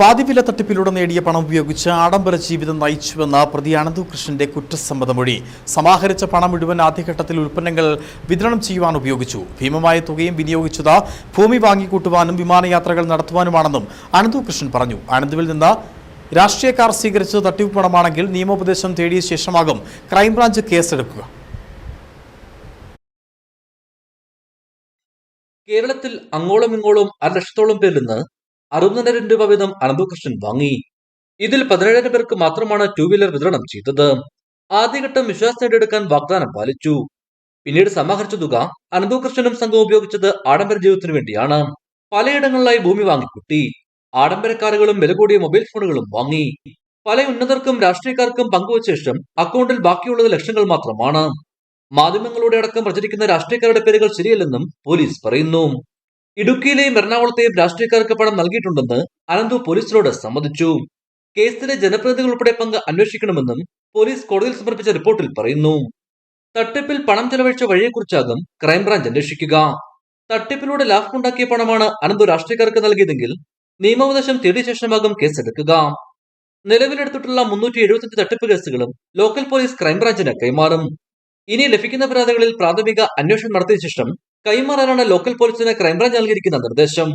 പാതിവില തട്ടിപ്പിലൂടെ നേടിയ പണം ഉപയോഗിച്ച് ആഡംബര ജീവിതം നയിച്ചുവെന്ന പ്രതി അനന്തു കൃഷ്ണന്റെ കുറ്റസമ്മത മൊഴി സമാഹരിച്ച പണം മുഴുവൻ ആദ്യഘട്ടത്തിൽ ഉൽപ്പന്നങ്ങൾ വിതരണം ചെയ്യുവാൻ ഉപയോഗിച്ചു. ഭീമമായ തുകയും വിനിയോഗിച്ചത് ഭൂമി വാങ്ങിക്കൂട്ടുവാനും വിമാനയാത്രകൾ നടത്തുവാനുമാണെന്നും അനന്തു കൃഷ്ണൻ പറഞ്ഞു. അനന്തുവിൽ നിന്ന് രാഷ്ട്രീയക്കാർ സ്വീകരിച്ചത് തട്ടിപ്പ് പണമാണെങ്കിൽ നിയമോപദേശം തേടിയ ശേഷമാകും ക്രൈംബ്രാഞ്ച് കേസെടുക്കുക. കേരളത്തിൽ അങ്ങോളം ഇങ്ങോളം അര ലക്ഷത്തോളം പേരിൽ നിന്ന് അറുപതിനായിരം രൂപ വീതം അനന്തകൃഷ്ണൻ വാങ്ങി. ഇതിൽ പതിനേഴായിരം പേർക്ക് മാത്രമാണ് ടൂ വീലർ വിതരണം ചെയ്തത്. ആദ്യഘട്ടം വിശ്വാസം നേടിയെടുക്കാൻ വാഗ്ദാനം പാലിച്ചു. പിന്നീട് സമാഹരിച്ച തുക അനന്തകൃഷ്ണനും സംഘവും ഉപയോഗിച്ചത് ആഡംബര ജീവിതത്തിനു വേണ്ടിയാണ്. പലയിടങ്ങളിലായി ഭൂമി വാങ്ങിക്കൂട്ടി. ആഡംബര കാറുകളും വില കൂടിയ മൊബൈൽ ഫോണുകളും വാങ്ങി. പല ഉന്നതർക്കും രാഷ്ട്രീയക്കാർക്കും പങ്കുവച്ച ശേഷം അക്കൗണ്ടിൽ ബാക്കിയുള്ളത് ലക്ഷങ്ങൾ മാത്രമാണ്. മാധ്യമങ്ങളുടെ അടക്കം പ്രചരിക്കുന്ന രാഷ്ട്രീയക്കാരുടെ പേരുകൾ ശരിയല്ലെന്നും പോലീസ് പറയുന്നു. ഇടുക്കിയിലെയും എറണാകുളത്തെയും രാഷ്ട്രീയക്കാർക്ക് പണം നൽകിയിട്ടുണ്ടെന്ന് അനന്തു പോലീസിനോട് സമ്മതിച്ചു. കേസിലെ ജനപ്രതിനിധികൾ ഉൾപ്പെടെ പങ്ക് അന്വേഷിക്കണമെന്നും പോലീസ് കോടതിയിൽ സമർപ്പിച്ച റിപ്പോർട്ടിൽ പറയുന്നു. തട്ടിപ്പിൽ പണം ചെലവഴിച്ച വഴിയെക്കുറിച്ചാകും ക്രൈംബ്രാഞ്ച് അന്വേഷിക്കുക. തട്ടിപ്പിലൂടെ ലാഭമുണ്ടാക്കിയ പണമാണ് അനന്തു രാഷ്ട്രീയക്കാർക്ക് നൽകിയതെങ്കിൽ നിയമോപദേശം തേടിയ ശേഷമാകും കേസെടുക്കുക. നിലവിലെടുത്തിട്ടുള്ള മുന്നൂറ്റി എഴുപത്തിയഞ്ച് തട്ടിപ്പ് കേസുകളും ലോക്കൽ പോലീസ് ക്രൈംബ്രാഞ്ചിന് കൈമാറും. ഇനി ലഭിക്കുന്ന പരാതികളിൽ പ്രാഥമിക അന്വേഷണം നടത്തിയ ശേഷം കൈമാറാനാണ് ലോക്കൽ പോലീസിന് ക്രൈംബ്രാഞ്ച് നൽകിയിരിക്കുന്ന നിർദ്ദേശം.